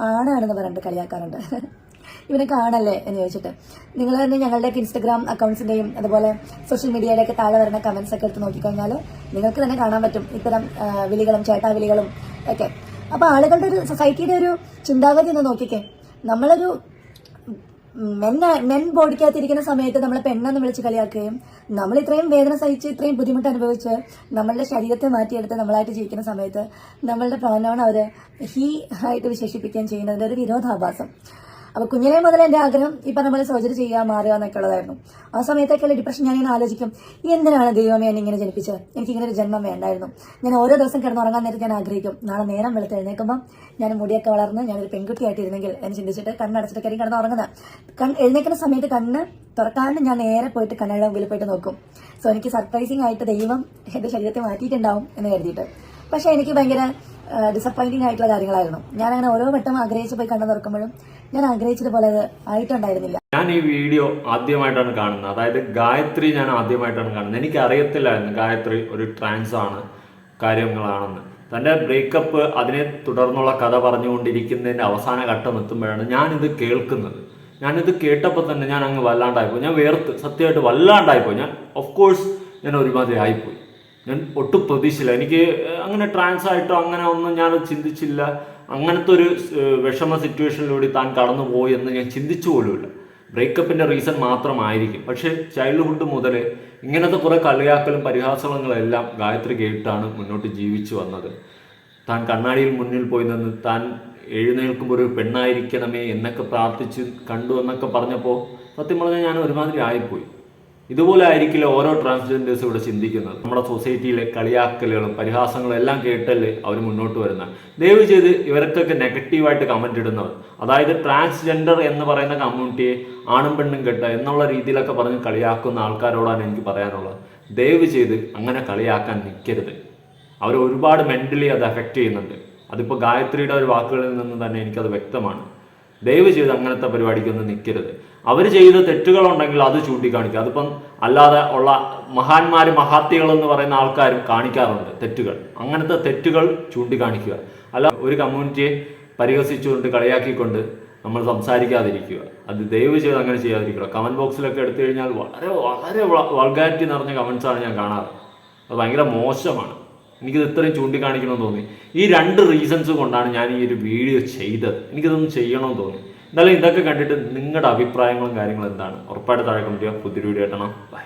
ആണാണെന്ന് പറഞ്ഞിട്ട് കളിയാക്കാറുണ്ട്. ഇവനൊക്കെ ആണല്ലേ എന്ന് ചോദിച്ചിട്ട്. നിങ്ങൾ തന്നെ ഞങ്ങളുടെയൊക്കെ ഇൻസ്റ്റഗ്രാം അക്കൗണ്ട്സിന്റെയും അതുപോലെ സോഷ്യൽ മീഡിയയിലൊക്കെ താഴെ വരുന്ന കമന്റ്സ് ഒക്കെ എടുത്ത് നോക്കിക്കഴിഞ്ഞാൽ നിങ്ങൾക്ക് തന്നെ കാണാൻ പറ്റും ഇത്തരം വിളികളും ചേട്ടാ വിളികളും ഒക്കെ. അപ്പൊ ആളുകളുടെ ഒരു സൊസൈറ്റിയുടെ ഒരു ചിന്താഗതി ഒന്ന് നോക്കിക്കേ. നമ്മളൊരു മെൻ മെൻ ബോഡിക്കകത്തിരിക്കുന്ന സമയത്ത് നമ്മളെ പെണ്ണെന്ന് വിളിച്ച് കളിയാക്കുകയും നമ്മൾ ഇത്രയും വേദന സഹിച്ച് ഇത്രയും ബുദ്ധിമുട്ട് അനുഭവിച്ച് നമ്മളുടെ ശരീരത്തെ മാറ്റിയെടുത്ത് നമ്മളായിട്ട് ജീവിക്കുന്ന സമയത്ത് നമ്മളുടെ പ്രോനോൺ അവർ ഹീ ആയിട്ട് വിശേഷിപ്പിക്കുകയും ചെയ്യുന്നതിന്റെ ഒരു വിരോധാഭാസം. അപ്പൊ കുഞ്ഞിലെ മുതൽ എന്റെ ആഗ്രഹം ഈ പറഞ്ഞ പോലെ സർജറി ചെയ്യാൻ മാറുക എന്നൊക്കെ ഉള്ളതായിരുന്നു ആ സമയത്തൊക്കെയുള്ള ഡിപ്രഷൻ ഞാൻ ഞാനിങ്ങനെ ആലോചിക്കും. എന്തിനാണ് ദൈവമേ എന്നെ ഇങ്ങനെ ജനിപ്പിച്ചത്? എനിക്ക് ഇങ്ങനെ ഒരു ജന്മം വേണ്ടായിരുന്നു. ഞാൻ ഓരോ ദിവസം കിടന്നുറങ്ങാൻ നേരത്തെ ഞാൻ ആഗ്രഹിക്കും. നാളെ നേരം വെളുത്ത് എഴുന്നേൽക്കുമ്പോൾ ഞാൻ മുടിയൊക്കെ വളർന്ന് ഞാനൊരു പെൺകുട്ടിയായിട്ടിരുന്നെങ്കിൽ എന്ന് ചിന്തിച്ചിട്ട് കണ്ണടച്ചിട്ടൊക്കെ കിടന്ന് കിടന്നുറങ്ങുന്നത് കണ്ണ് എഴുന്നേക്കുന്ന സമയത്ത് കണ്ണ് തുറക്കാണ്ട് ഞാൻ നേരെ പോയിട്ട് കണ്ണട മുമ്പിൽ പോയിട്ട് നോക്കും. സോ എനിക്ക് സർപ്രൈസിങ് ആയിട്ട് ദൈവം എന്റെ ശരീരത്തെ മാറ്റിയിട്ടുണ്ടാവും എന്ന് കരുതിയിട്ട്. പക്ഷേ എനിക്ക് ഭയങ്കര ഡിസപ്പോയിന്റിംഗ് ആയിട്ടുള്ള കാര്യങ്ങളായിരുന്നു. ഞാൻ അങ്ങനെ ഓരോ വട്ടം ആഗ്രഹിച്ച് പോയി കണ്ണു തുറക്കുമ്പോഴും ഞാൻ ആഗ്രഹിച്ചതുപോലെ അത് ആയിട്ടുണ്ടായിരുന്നില്ല. ഞാൻ ഈ വീഡിയോ ആദ്യമായിട്ടാണ് കാണുന്നത്. അതായത് ഗായത്രി ഞാൻ ആദ്യമായിട്ടാണ് കാണുന്നത്. എനിക്ക് അറിയത്തില്ലായിരുന്നു ഗായത്രി ഒരു ട്രാൻസ് ആണ് കാര്യങ്ങളാണെന്ന്. തന്റെ ബ്രേക്കപ്പ് അതിനെ തുടർന്നുള്ള കഥ പറഞ്ഞുകൊണ്ടിരിക്കുന്നതിന്റെ അവസാന ഘട്ടം എത്തുമ്പോഴാണ് ഞാനിത് കേൾക്കുന്നത്. ഞാനിത് കേട്ടപ്പോൾ തന്നെ ഞാൻ അങ്ങ് വല്ലാണ്ടായിപ്പോയി. ഞാൻ വേർത്ത് സത്യമായിട്ട് വല്ലാണ്ടായിപ്പോയി. ഞാൻ ഓഫ് കോഴ്സ് ഞാൻ ഒരുമാതിരി ആയിപ്പോയി. ഞാൻ ഒട്ടും പ്രതീക്ഷയില്ല. എനിക്ക് അങ്ങനെ ട്രാൻസ് ആയിട്ടോ അങ്ങനെ ഒന്നും ഞാൻ ചിന്തിച്ചില്ല. അങ്ങനത്തെ ഒരു വിഷമ സിറ്റുവേഷനിലൂടെ താൻ കടന്നു പോയി എന്ന് ഞാൻ ചിന്തിച്ചു പോലുമില്ല. ബ്രേക്കപ്പിന്റെ റീസൺ മാത്രമായിരിക്കും. പക്ഷേ ചൈൽഡ്ഹുഡ് മുതൽ ഇങ്ങനത്തെ കുറെ കളിയാക്കലും പരിഹാസങ്ങളും എല്ലാം ഗായത്രി കേട്ടാണ് മുന്നോട്ട് ജീവിച്ചു വന്നത്. താൻ കണ്ണാടിയിൽ മുന്നിൽ പോയി നിന്ന് താൻ എഴുന്നേൽക്കുമ്പോൾ ഒരു പെണ്ണായിരിക്കണമേ എന്നൊക്കെ പ്രാർത്ഥിച്ച് കണ്ടു എന്നൊക്കെ പറഞ്ഞപ്പോൾ സത്യം പറഞ്ഞാൽ ഞാൻ ഒരുമാതിരി ആയിപ്പോയി. ഇതുപോലെ ആയിരിക്കില്ല ഓരോ ട്രാൻസ്ജെൻഡേഴ്സും ഇവിടെ ചിന്തിക്കുന്നത്. നമ്മുടെ സൊസൈറ്റിയിലെ കളിയാക്കലുകളും പരിഹാസങ്ങളും എല്ലാം കേട്ടല്ലേ അവർ മുന്നോട്ട് വരുന്നത് ദയവ് ചെയ്ത് ഇവർക്കൊക്കെ നെഗറ്റീവായിട്ട് കമന്റ് ഇടുന്നവർ അതായത് ട്രാൻസ്ജെൻഡർ എന്ന് പറയുന്ന കമ്മ്യൂണിറ്റിയെ ആണും പെണ്ണും കെട്ട എന്നുള്ള രീതിയിലൊക്കെ പറഞ്ഞ് കളിയാക്കുന്ന ആൾക്കാരോടാണ് എനിക്ക് പറയാനുള്ളത്. ദയവ് ചെയ്ത് അങ്ങനെ കളിയാക്കാൻ നിൽക്കരുത് അവർ ഒരുപാട് മെന്റലി അത് എഫക്റ്റ് ചെയ്യുന്നുണ്ട്. അതിപ്പോൾ ഗായത്രിയുടെ ഒരു വാക്കുകളിൽ നിന്ന് തന്നെ എനിക്കത് വ്യക്തമാണ്. ദയവ് ചെയ്ത് അങ്ങനത്തെ പരിപാടിക്കൊന്നും നിൽക്കരുത് അവർ ചെയ്ത തെറ്റുകളുണ്ടെങ്കിൽ അത് ചൂണ്ടിക്കാണിക്കുക. അതിപ്പം അല്ലാതെ ഉള്ള മഹാന്മാർ മഹാത്തികൾ എന്ന് പറയുന്ന ആൾക്കാരും കാണിക്കാറുണ്ട് തെറ്റുകൾ. അങ്ങനത്തെ തെറ്റുകൾ ചൂണ്ടിക്കാണിക്കുക. അല്ല ഒരു കമ്മ്യൂണിറ്റിയെ പരിഹസിച്ചുകൊണ്ട് കളിയാക്കിക്കൊണ്ട് നമ്മൾ സംസാരിക്കാതിരിക്കുക. അത് ദയവ് ചെയ്ത് അങ്ങനെ ചെയ്യാതിരിക്കുക. കമന്റ് ബോക്സിലൊക്കെ എടുത്തു കഴിഞ്ഞാൽ വളരെ വളരെ വൾഗാരിറ്റി നിറഞ്ഞ കമന്റ്സ് ആണ് ഞാൻ കാണാറ്. അത് ഭയങ്കര മോശമാണ്. എനിക്കിത് ഇത്രയും ചൂണ്ടിക്കാണിക്കണമെന്ന് തോന്നി. ഈ രണ്ട് റീസൺസ് കൊണ്ടാണ് ഞാൻ ഈ ഒരു വീഡിയോ ചെയ്തത്. എനിക്കിതൊന്നും ചെയ്യണമെന്ന് തോന്നി. എന്നാലും ഇതൊക്കെ കണ്ടിട്ട് നിങ്ങളുടെ അഭിപ്രായങ്ങളും കാര്യങ്ങളും എന്താണ്? ഉറപ്പായിട്ട് താഴെ കൊണ്ടുവരിക ചെയ്യുക. പുതിയൊരു വീഡിയോ ഇട്ടണം ബൈ